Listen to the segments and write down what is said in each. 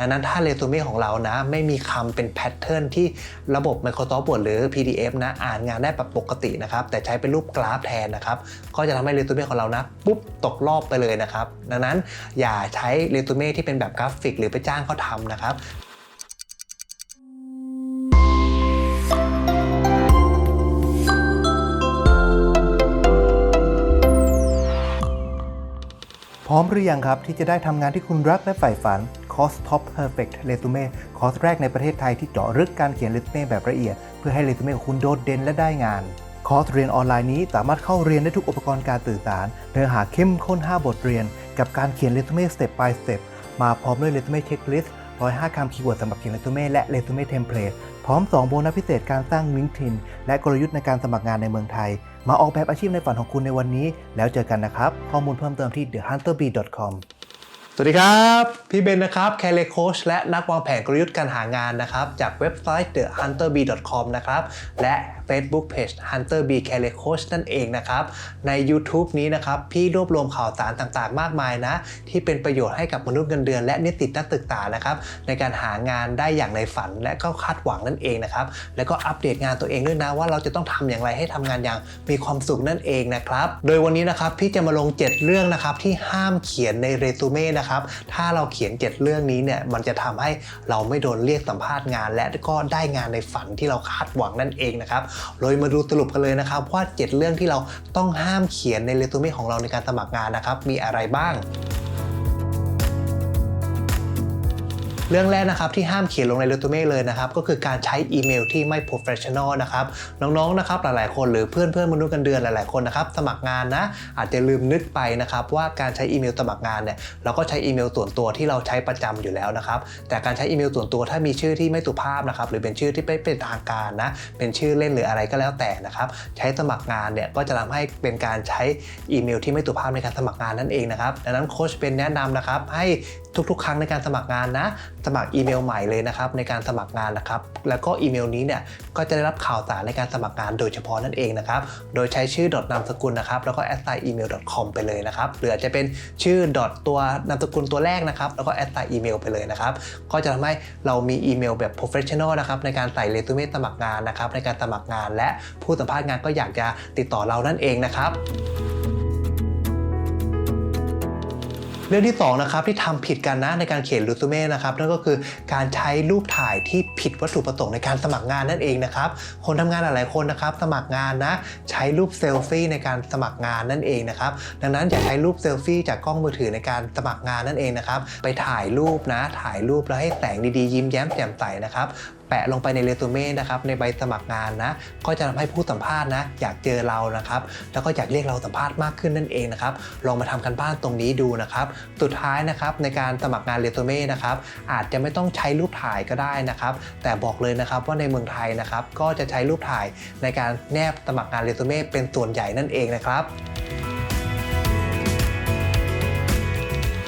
ดังนั้นถ้าเรซูเม่ของเรานะไม่มีคำเป็นแพทเทิร์นที่ระบบ Microsoft Word หรือ PDF นะอ่านงานได้แบบปกตินะครับแต่ใช้เป็นรูปกราฟแทนนะครับก็จะทำให้เรซูเม่ของเรานะปุ๊บตกรอบไปเลยนะครับดังนั้นอย่าใช้เรซูเม่ที่เป็นแบบกราฟิก หรือไปจ้างเขาทำนะครับพร้อมหรือยังครับที่จะได้ทำงานที่คุณรักและใฝ่ฝัน คอร์ส Top Perfect Resume คอร์สแรกในประเทศไทยที่เจาะลึกการเขียนเรซูเม่แบบละเอียด เพื่อให้เรซูเม่ของคุณโดดเด่นและได้งาน คอร์สเรียนออนไลน์นี้สามารถเข้าเรียนได้ทุกอุปกรณ์การสื่อสาร เนื้อหาเข้มข้น 5 บทเรียน กับการเขียนเรซูเม่ step by step มาพร้อมด้วยเรซูเม่เช็คลิสต์105คำคีย์เวิร์ดสำหรับเขียนเรซูเม่และเรซูเม่เทมเพลตพร้อม 2 โบนัสพิเศษการสร้าง LinkedIn และกลยุทธ์ในการสมัครงานในเมืองไทย มาออกแบบอาชีพในฝันของคุณในวันนี้ แล้วเจอกันนะครับ ข้อมูลเพิ่มเติมที่ thehunterbee.com สวัสดีครับ พี่เบนนะครับแคเรโคชและนักวางแผนกลยุทธ์การหางานนะครับ จากเว็บไซต์ thehunterb.com นะครับ และ Facebook Page Hunter B c a r e Coach นั่นเองนะครับ ใน YouTube นี้นะครับ พี่รวบรวมข่าวสารต่างๆ มากมายนะ ที่เป็นประโยชน์ให้กับมนุษย์เงินเดือน และนิสิตนักศึกษานะครับ ในการหางานได้อย่างในฝันและก็คาดหวังนั่นเองนะครับ แล้วก็อัปเดตงานตัวเองด้วยนะว่าเราจะต้องทำอย่างไรให้ทำงานอย่างมีความสุขนั่นเองนะครับ โดยวันนี้นะครับพี่จะมาลง 7 เรื่องนะครับที่ห้ามเขียนในเรซูเม่นะครับ ถ้าเราเขียน 7 เรื่องนี้เนี่ยมันจะทำให้เราไม่โดนเรียกสัมภาษณ์งาน และก็ได้งานในฝันที่เราคาดหวังนั่นเองนะครับเลยมาดูสรุปกันเลยนะครับว่า 7 เรื่องที่เราต้องห้ามเขียนในเรซูเม่ของเราในการสมัครงานนะครับมีอะไรบ้าง รื่องแรกนะครับที่ห้ามเขียนลงในเรซูเม่เลยนะครับก็คือการใช้อีเมลที่ไม่ professional นะครับน้องๆนะครับหลายๆคนหรือเพื่อนเพื่อนมนุษย์กันเดือนหลายๆคนนะครับสมัครงานนะอาจจะลืมนึกไปนะครับว่าการใช้อีเมลสมัครงานเนี่ยเราก็ใช้อีเมลส่วนตัวที่เราใช้ประจำอยู่แล้วนะครับแต่การใช้อีเมลส่วนตัวถ้ามีชื่อที่ไม่สุภาพนะครับหรือเป็นชื่อที่ไม่เป็นทางการนะเป็นชื่อเล่นหรืออะไรก็แล้วแต่นะครับใช้สมัครงานเนี่ยก็จะทำให้เป็นการใช้อีเมลที่ไม่สุภาพในการสมัครงานนั่นเองนะครับดังนั้นโค้ชเป็นแนะนำนะครับให้ ทุกๆ ครั้งในการสมัครงานนะ สมัครอีเมลใหม่เลยนะครับในการสมัครงานนะครับ แล้วก็อีเมลนี้เนี่ยก็จะได้รับข่าวสารในการสมัครงานโดยเฉพาะนั่นเองนะครับ โดยใช้ชื่อนามสกุลนะครับ แล้วก็ a s s i g n email com ไปเลยนะครับ หรืออาจจะเป็นชื่อตัวนามสกุลตัวแรกนะครับ แล้วก็ a s s i g n email ไปเลยนะครับ ก็จะทำให้เรามีอีเมลแบบ professional นะครับในการใส่เรซูเม่สมัครงานนะครับในการสมัครงานและผู้สัมภาษณ์งานก็อยากจะติดต่อเรานั่นเองนะครับ รื่องที่2นะครับที่ทำผิดกันนะในการเขียนเรซูเม่นะครับนั่นก็คือการใช้รูปถ่ายที่ผิดวัตถุประสงค์ในการสมัครงานนั่นเองนะครับคนทำงานหลายๆคนนะครับสมัครงานนะใช้รูปเซลฟี่ในการสมัครงานนั่นเองนะครับดังนั้นอย่าใช้รูปเซลฟี่จากกล้องมือถือในการสมัครงานนั่นเองนะครับไปถ่ายรูปนะถ่ายรูปแล้วให้แสงดีๆ ยิ้มแย้มแจ่มใสนะครับแปะลงไปในเรซูเม่นะครับในใบสมัครงานนะก็จะทำให้ผู้สัมภาษณ์นะอยากเจอเรานะครับแล้วก็อยากเรียกเราสัมภาษณ์มากขึ้นนั่นเองนะครับลองมาทำกันบ้านตรงนี้ดูนะครับสุดท้ายนะครับในการสมัครงานเรซูเม่นะครับอาจจะไม่ต้องใช้รูปถ่ายก็ได้นะครับแต่บอกเลยนะครับว่าในเมืองไทยนะครับก็จะใช้รูปถ่ายในการแนบสมัครงานเรซูเม่เป็นส่วนใหญ่นั่นเองนะครับ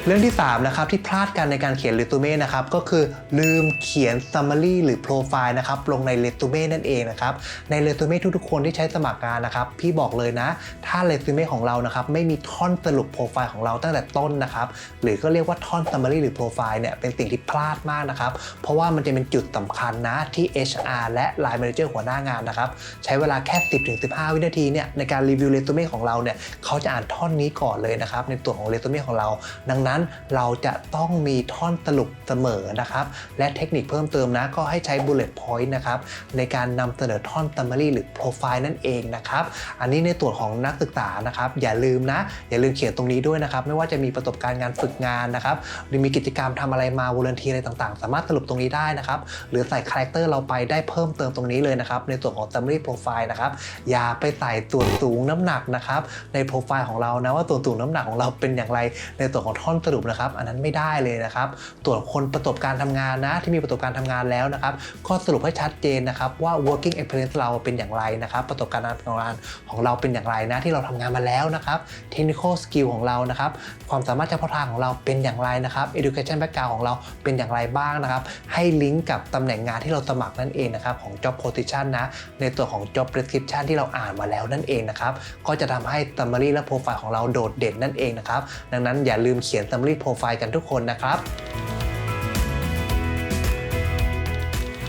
เรื่องที่3นะครับที่พลาดกันในการเขียนเรซูเม่นะครับก็คือลืมเขียน summary หรือ profile นะครับลงในเรซูเม่นั่นเองนะครับในเรซูเม่ทุกๆ คนที่ใช้สมัครงานนะครับพี่บอกเลยนะ ถ้าเรซูเม่ของเรานะครับไม่มีท่อนสรุปโปรไฟล์ของเราตั้งแต่ต้นนะครับหรือก็เรียกว่าท่อน summary หรือ profile เนี่ยเป็นสิ่งที่พลาดมากนะครับเพราะว่ามันจะเป็นจุดสำคัญนะที่ HR และ Line Manager หัวหน้างานนะครับใช้เวลาแค่ 10-15 วินาทีเนี่ยในการรีวิวเรซูเม่ของเราเนี่ยเขาจะอ่านท่อนนี้ก่อนเลยนะครับในตัวของเรซูเม่ของเราดังนั้นเราจะต้องมีท่อนสรุปเสมอนะครับ และเทคนิคเพิ่มเติมนะ ก็ให้ใช้ bullet point นะครับในการนำเสนอท่อน summary หรือ profile นั่นเองนะครับ อันนี้ในตัวของนักศึกษานะครับ อย่าลืมนะ อย่าลืมเขียนตรงนี้ด้วยนะครับ ไม่ว่าจะมีประสบการณ์งานฝึกงานนะครับ หรือมีกิจกรรมทำอะไรมา v o l u n t eer อะไรต่างๆ สามารถสรุปตรงนี้ได้นะครับ หรือใส่คาแรคเตอร์เราไปได้เพิ่มเติมตรงนี้เลยนะครับ ในส่วนของ summary profile นะครับ อย่าไปใส่ส่วนสูงน้ำหนักนะครับ ในโปรไฟล์ของเรานะว่าส่วนสูงน้ำหนักของเราเป็นอย่างไร ในส่วนของท่อนสรุปนะครับ อันนั้นไม่ได้เลยนะครับส่วนคนประสบการณ์ทำงานนะ ที่มีประสบการณ์ทำงานแล้วนะครับก็สรุปให้ชัดเจนนะครับว่า working experience เราเป็นอย่างไรนะครับ ประสบการณ์ทำงานของเราเป็นอย่างไรนะ ที่เราทำงานมาแล้วนะครับ technical skill ของเรานะครับ ความสามารถเฉพาะทางของเราเป็นอย่างไรนะครับ education background ของเราเป็นอย่างไรบ้างนะครับ ให้ลิงก์กับตำแหน่งงานที่เราสมัครนั่นเองนะครับของ job position นะในตัวของ job description ที่เราอ่านมาแล้วนั่นเองนะครับก็จะทำให้ summary และ profile ของเราโดดเด่นนั่นเองนะครับดังนั้นอย่าลืมเขียน Family profile กันทุกคนนะครับ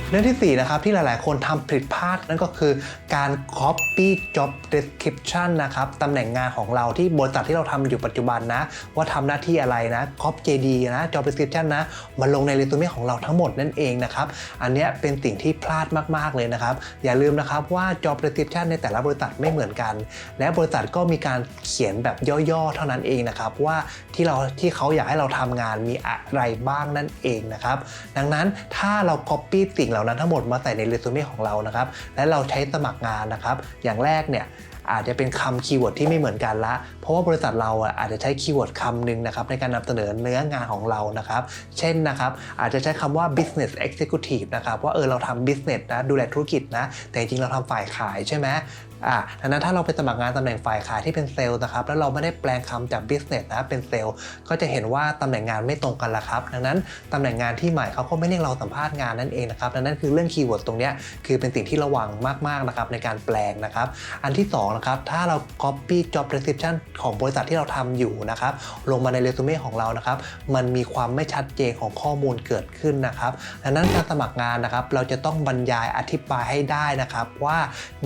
เรื่องที่4นะครับที่หลายๆ คนทำผิดพลาดนั่นก็คือการ copy job description นะครับตำแหน่งงานของเราที่บริษัทที่เราทำอยู่ปัจจุบันนะ ว่าทำหน้าที่อะไรนะ copy JD นะ job description นะมาลงในเรซูเม่ของเราทั้งหมดนั่นเองนะครับอันนี้เป็นสิ่งที่พลาดมากๆเลยนะครับ อย่าลืมนะครับว่า job description ในแต่ละบริษัทไม่เหมือนกัน และบริษัทก็มีการเขียนแบบย่อๆ เท่านั้นเองนะครับว่าที่เราที่เขาอยากให้เราทำงานมีอะไรบ้างนั่นเองนะครับดังนั้นถ้าเรา copy สิ่งล่านั้นทั้งหมดมาใส่ในเรซูเม่ของเรานะครับ และเราใช้สมัครงานนะครับ อย่างแรกเนี่ยอาจจะเป็นคำคีย์เวิร์ดที่ไม่เหมือนกันละ เพราะว่าบริษัทเราอาจจะใช้คีย์เวิร์ดคำหนึ่งนะครับในการนำเสนอเนื้องานของเรานะครับ เช่นนะครับอาจจะใช้คำว่า business executive นะครับว่าเออเราทำ business นะดูแลธุรกิจนะ แต่จริงเราทำฝ่ายขายใช่ไหมอ่าดังนั้นถ้าเราไปสมัครงานตำแหน่งฝ่ายขายที่เป็นเซลล์นะครับ แล้วเราไม่ได้แปลงคำจาก business นะเป็นเซลล์ ก็จะเห็นว่าตำแหน่งงานไม่ตรงกันละครับ ดังนั้นตำแหน่งงานที่ใหม่เขาก็ไม่เรียกเราสัมภาษณ์งานนั่นเองนะครับ ดังนั้นคือเรื่องคีย์เวิร์ดตรงนี้คือเป็นสิ่งที่ระวังมากๆนะครับในการแปลงนะครับ อันที่2นะครับ ถ้าเรา copy job description ของบริษัทที่เราทำอยู่นะครับ ลงมาในเรซูเม่ของเรานะครับ มันมีความไม่ชัดเจนของข้อมูลเกิดขึ้นนะครับ ดังนั้นการสมัครงานนะครับ เราจะต้องบรรยายอธิบายให้ได้นะครับว่า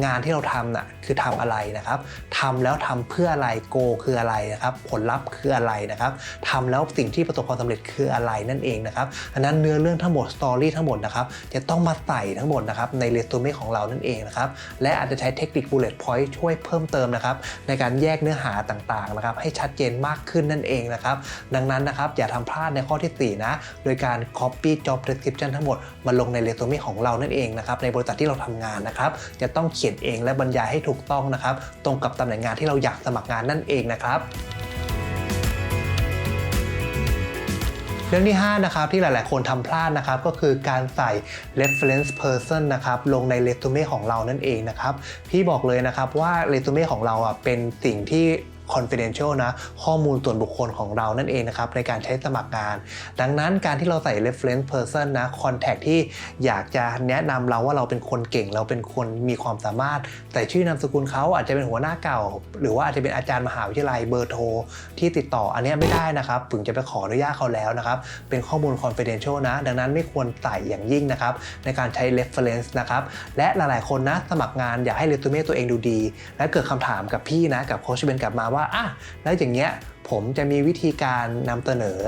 งานที่เราทำนะคือทำอะไรนะครับทำแล้วทำเพื่ออะไรโกคืออะไรนะครับ ผลลัพธ์คืออะไรนะครับทำแล้วสิ่งที่ประสบความสำเร็จคืออะไรนั่นเองนะครับดังนั้นเนื้อเรื่องทั้งหมดสตอรี่ทั้งหมดนะครับจะต้องมาใส่ทั้งหมดนะครับในเรซูเม่ของเรานั่นเองนะครับและอาจจะใช้เทคนิค bullet point ช่วยเพิ่มเติมนะครับในการแยกเนื้อหาต่างๆนะครับให้ชัดเจนมากขึ้นนั่นเองนะครับดังนั้นนะครับอย่าทำพลาดในข้อที่ 4 นะ โดยการ copy job description ทั้งหมดมาลงในเรซูเม่ของเรานั่นเองนะครับในบริษัทที่เราทำงานนะครับจะต้องเขียนเองและบรรยายให้ถูกต้องนะครับ ตรงกับตำแหน่งงานที่เราอยากสมัครงานนั่นเองนะครับเรื่องที่5นะครับที่หลาย ๆ คนทำพลาดนะครับก็คือการใส่ reference person นะครับลงในเรซูเม่ของเรานั่นเองนะครับพี่บอกเลยนะครับว่าเรซูเม่ของเราอะเป็นสิ่งที่ confidential นะข้อมูลส่วนบุคคลของเรานั่นเองนะครับในการใช้สมัครงาน ดังนั้นการที่เราใส่ reference person นะ contact ที่อยากจะแนะนำเราว่าเราเป็นคนเก่งเราเป็นคนมีความสามารถ แต่ชื่อนามสกุลเขาอาจจะเป็นหัวหน้าเก่า หรือว่าอาจจะเป็นอาจารย์มหาวิทยาลัยเบอร์โทรที่ติดต่ออันนี้ไม่ได้นะครับถึงจะไปขออนุญาตเขาแล้วนะครับเป็นข้อมูล confidential นะ ดังนั้นไม่ควรใส่อย่างยิ่งนะครับในการใช้ reference นะครับและหลายๆคนนะสมัครงานอยากให้เรซูเม่ตัวเองดูดี และเกิดคำถามกับพี่นะกับโค้ชเบนกลับมาว่าอะแล้วอย่างเงี้ย ผมจะมีวิธีการนำเสนอ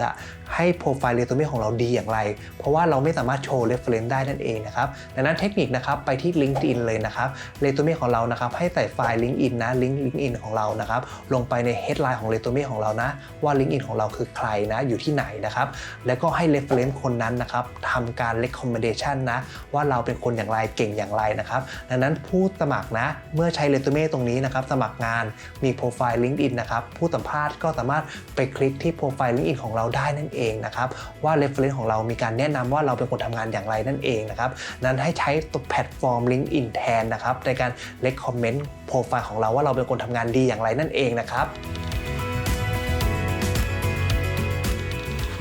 ให้โปรไฟล์เรซูเม่ของเราดีอย่างไร เพราะว่าเราไม่สามารถโชว์ reference ได้นั่นเองนะครับดังนั้นเทคนิคนะครับไปที่ LinkedIn เลยนะครับเรซูเม่ของเรานะครับให้ใส่ไฟล์ LinkedIn นะลิงก์ LinkedIn ของเรานะครับลงไปใน headline ของเรซูเม่ของเรานะว่า LinkedIn ของเราคือใครนะอยู่ที่ไหนนะครับแล้วก็ให้ reference คนนั้นนะครับทำการ recommendation นะว่าเราเป็นคนอย่างไรเก่งอย่างไรนะครับดังนั้นผู้สมัครนะเมื่อใช้เรซูเม่ตรงนี้นะครับสมัครงานมีโปรไฟล์ LinkedIn นะครับผู้สัมภาษณ์ก็สามารถไปคลิกที่โปรไฟล์ LinkedIn ของเราได้นั่นเองนะครับว่า reference ของเรามีการแนะนำว่าเราเป็นคนทำงานอย่างไรนั่นเองนะครับนั้นให้ใช้ตัวแพลตฟอร์ม LinkedIn แทนนะครับในการ recommend โปรไฟล์ของเราว่าเราเป็นคนทำงานดีอย่างไรนั่นเองนะครับ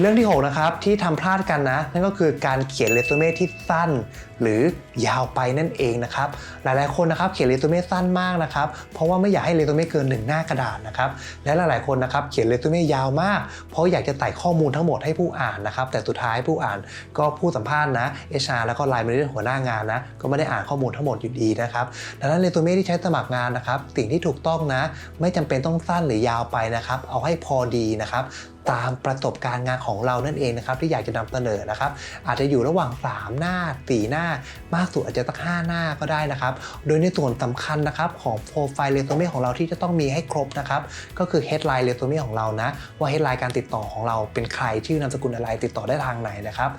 เรื่องที่ 6 นะครับ ที่ทำพลาดกันนะ นั่นก็คือการเขียนเรซูเม่ที่สั้น หรือยาวไปนั่นเองนะครับ หลายๆคนนะครับเขียนเรซูเม่สั้นมากนะครับ เพราะว่าไม่อยากให้เรซูเม่เกินหนึ่งหน้ากระดาษนะครับ และหลายๆคนนะครับเขียนเรซูเม่ยาวมาก เพราะอยากจะใส่ข้อมูลทั้งหมดให้ผู้อ่านนะครับ แต่สุดท้ายผู้อ่านก็ผู้สัมภาษณ์นะเอชาแล้วก็ไลน์มาเรื่องหัวหน้างานนะ ก็ไม่ได้อ่านข้อมูลทั้งหมดอยู่ดีนะครับ ดังนั้นเรซูเม่ที่ใช้สมัครงานนะครับ สิ่งที่ถูกต้องนะ ไม่จำเป็นต้องสั้นหรือยาวไปนะครับ เอาให้พอดีนะครับ ตามประสบการณ์งานของเรานั่นเองนะครับที่อยากจะนำเสนอนะครับ อาจจะอยู่ระหว่าง 3 หน้า4หน้ามากสุดอาจจะตั้ง5หน้าก็ได้นะครับ โดยในส่วนสำคัญนะครับของโปรไฟล์เรซูเม่ของเราที่จะต้องมีให้ครบนะครับ ก็คือเฮดไลน์เรซูเม่ของเรานะ ว่าเฮดไลน์การติดต่อของเราเป็นใครชื่อนามสกุลอะไรติดต่อได้ทางไหนนะครับ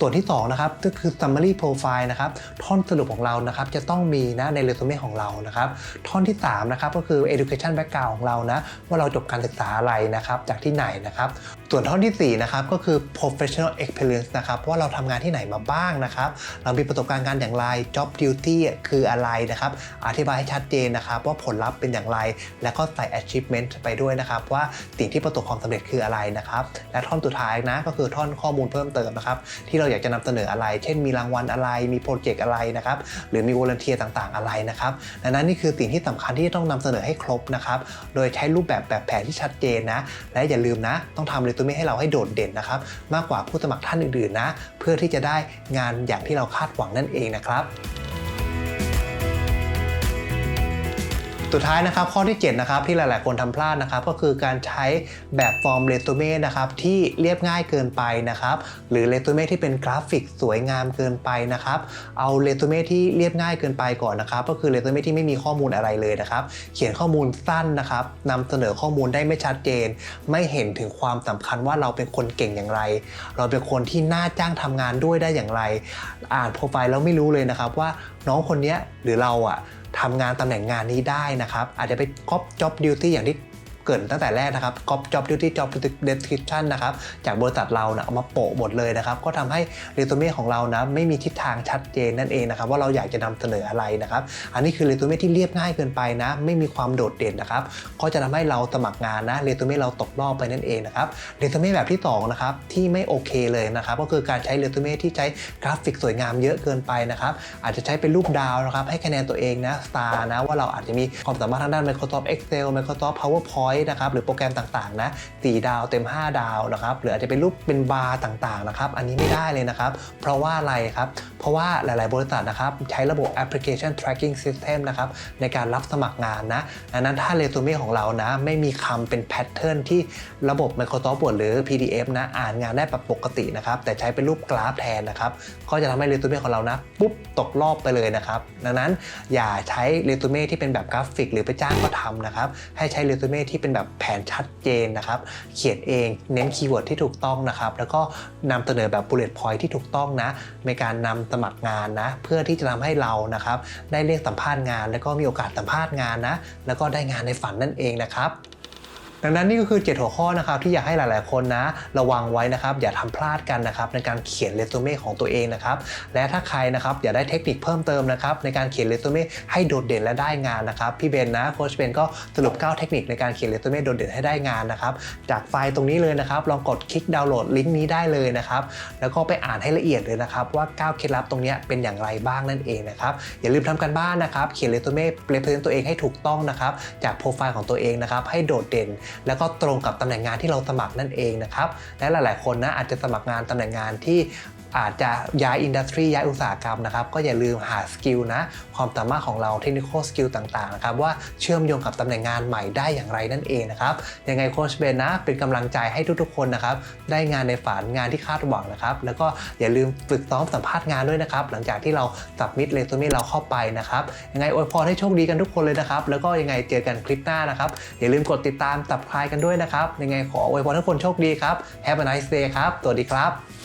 ส่วนที่2นะครับก็คือ summary profile นะครับท่อนสรุปของเรานะครับจะต้องมีนะในเรซูเม่ของเรานะครับท่อนที่3นะครับก็คือ education background ของเรานะว่าเราจบการศึกษาอะไรนะครับจากที่ไหนนะครับส่วนท่อนที่4นะครับก็คือ professional experience นะครับว่าเราทำงานที่ไหนมาบ้างนะครับเรามีประสบการณ์งานอย่างไร job duty คืออะไรนะครับอธิบายให้ชัดเจนนะครับว่าผลลัพธ์เป็นอย่างไร แล้วก็ใส่ achievement ไปด้วยนะครับว่าสิ่งที่ประสบความสำเร็จคืออะไรนะครับและท่อนสุดท้ายนะก็คือท่อนข้อมูลเพิ่มเติมนะครับที่เราอยากจะนำเสนออะไร เช่นมีรางวัลอะไร มีโปรเจกต์อะไรนะครับ หรือมีวอลเนเทียต่างๆอะไรนะครับ ดังนั้นนี่คือสิ่งที่สำคัญที่ต้องนำเสนอให้ครบนะครับ โดยใช้รูปแบบแบบแผนที่ชัดเจนนะ และอย่าลืมนะ ต้องทำเรซูเม่ให้เราให้โดดเด่นนะครับ มากกว่าผู้สมัครท่านอื่นๆนะ เพื่อที่จะได้งานอย่างที่เราคาดหวังนั่นเองนะครับ สุดท้ายนะครับข้อที่ 7 นะครับที่หลาย ๆ คนทำพลาดนะครับก็คือการใช้แบบฟอร์มเรซูเม่นะครับที่เรียบง่ายเกินไปนะครับหรือเรซูเม่ที่เป็นกราฟิกสวยงามเกินไปนะครับเอาเรซูเม่ที่เรียบง่ายเกินไปก่อนนะครับก็คือเรซูเม่ที่ไม่มีข้อมูลอะไรเลยนะครับเขียนข้อมูลสั้นนะครับนำเสนอข้อมูลได้ไม่ชัดเจน ไม่เห็นถึงความสำคัญว่าเราเป็นคนเก่งอย่างไร เราเป็นคนที่น่าจ้างทำงานด้วยได้อย่างไร อ่านโปรไฟล์แล้วไม่รู้เลยนะครับว่าน้องคนนี้หรือเราอะ ทำงานตำแหน่งงานนี้ได้นะครับ อาจจะไปกอบจ็อบดิวตี้อย่างที่ เกรินตั้งแต่แรกนะครับ cop job duty job description นะครับ จากบริษัทเรานะเอามาโปะหมดเลยนะครับ ก็ทำให้เรซูเม่ของเรานะไม่มีทิศทางชัดเจนนั่นเองนะครับว่าเราอยากจะนำเสนออะไรนะครับ อันนี้คือเรซูเม่ที่เรียบง่ายเกินไปนะ ไม่มีความโดดเด่นนะครับ ก็จะทำให้เราสมัครงานนะเรซูเม่เราตกรอบไปนั่นเองนะครับ เรซูเม่แบบที่สองนะครับที่ไม่โอเคเลยนะครับก็คือการใช้เรซูเม่ที่ใช้กราฟิกสวยงามเยอะเกินไปนะครับ อาจจะใช้เป็นรูปดาวนะครับให้คะแนนตัวเองนะสตาร์นะว่าเราอาจจะมีความสามารถทางด้าน Microsoft Excel Microsoft PowerPoint นะครับหรือโปรแกรมต่างๆนะสี่ดาวเต็ม 5 ดาวนะครับหรืออาจจะเป็นรูปเป็นบาร์ต่างๆนะครับอันนี้ไม่ได้เลยนะครับ เพราะว่าอะไรครับ ราะว่าหลาย ๆ บริษัทนะครับใช้ระบบ application tracking system นะครับในการรับสมัครงานนะดังนั้นถ้าเรซูเม่ของเรานะไม่มีคำเป็นแพทเทิร์นที่ระบบ Microsoft Word หรือ PDF นะอ่านงานได้แบบปกตินะครับแต่ใช้เป็นรูปกราฟแทนนะครับก็จะทำให้เรซูเม่ของเรานะปุ๊บตกรอบไปเลยนะครับดังนั้นอย่าใช้เรซูเม่ที่เป็นแบบกราฟิก หรือไปจ้างก็ทำนะครับให้ใช้เรซูเม่ที่เป็นแบบแผนชัดเจนนะครับเขียนเองเน้นคีย์เวิร์ดที่ถูกต้องนะครับแล้วก็นำเสนอแบบ bullet point ที่ถูกต้องนะในการนำมัครงานนะ เพื่อที่จะทำให้เรานะครับได้เรียกสัมภาษณ์งาน แล้วก็มีโอกาสสัมภาษณ์งานนะ แล้วก็ได้งานในฝันนั่นเองนะครับ ดังนั้นนี่ก็คือ 7 หัวข้อนะครับที่อยากให้หลาย ๆ คนนะ ระวังไว้นะครับ อย่าทำพลาดกันนะครับในการเขียนเรซูเม่ของตัวเองนะครับและถ้าใครนะครับอยากได้เทคนิคเพิ่มเติมนะครับในการเขียนเรซูเม่ให้โดดเด่นและได้งานนะครับพี่เบนนะโค้ชเบนก็สรุป 9 เทคนิคในการเขียนเรซูเม่โดดเด่นให้ได้งานนะครับจากไฟล์ตรงนี้เลยนะครับลองกดคลิกดาวน์โหลดลิงก์นี้ได้เลยนะครับแล้วก็ไปอ่านให้ละเอียดเลยนะครับว่า 9 เคล็ดลับตรงนี้เป็นอย่างไรบ้างนั่นเองนะครับอย่าลืมทำกันบ้านนะครับเขียนเรซูเม่เปรียบเทียบตัวเองให้ถูกต้องนะครับจากโปรไฟล์ของตัวเองนะครับให้โดดเด่นแล้วก็ตรงกับตำแหน่งงานที่เราสมัครนั่นเองนะครับและหลาย ๆ คนนะอาจจะสมัครงานตำแหน่งงานที่ อาจจะย้ายอินดัสทรีย้ายอุตสาหกรรมนะครับก็อย่าลืมหาสกิลนะความสามารถของเราเทคนิคสกิลต่างๆนะครับว่าเชื่อมโยงกับตำแหน่งงานใหม่ได้อย่างไรนั่นเองนะครับยังไงโค้ชเบนนะเป็นกำลังใจให้ทุกๆคนนะครับได้งานในฝันงานที่คาดหวังนะครับแล้วก็อย่าลืมฝึกซ้อมสัมภาษณ์งานด้วยนะครับหลังจากที่เราสับมิดเรซูเม่เราเข้าไปนะครับยังไงอวยพรให้โชคดีกันทุกคนเลยนะครับแล้วก็ยังไงเจอกันคลิปหน้านะครับอย่าลืมกดติดตามตับคลายกันด้วยนะครับยังไงขออวยพรทุกคนโชคดีครับ Have a nice day ครับสวัสดีครับ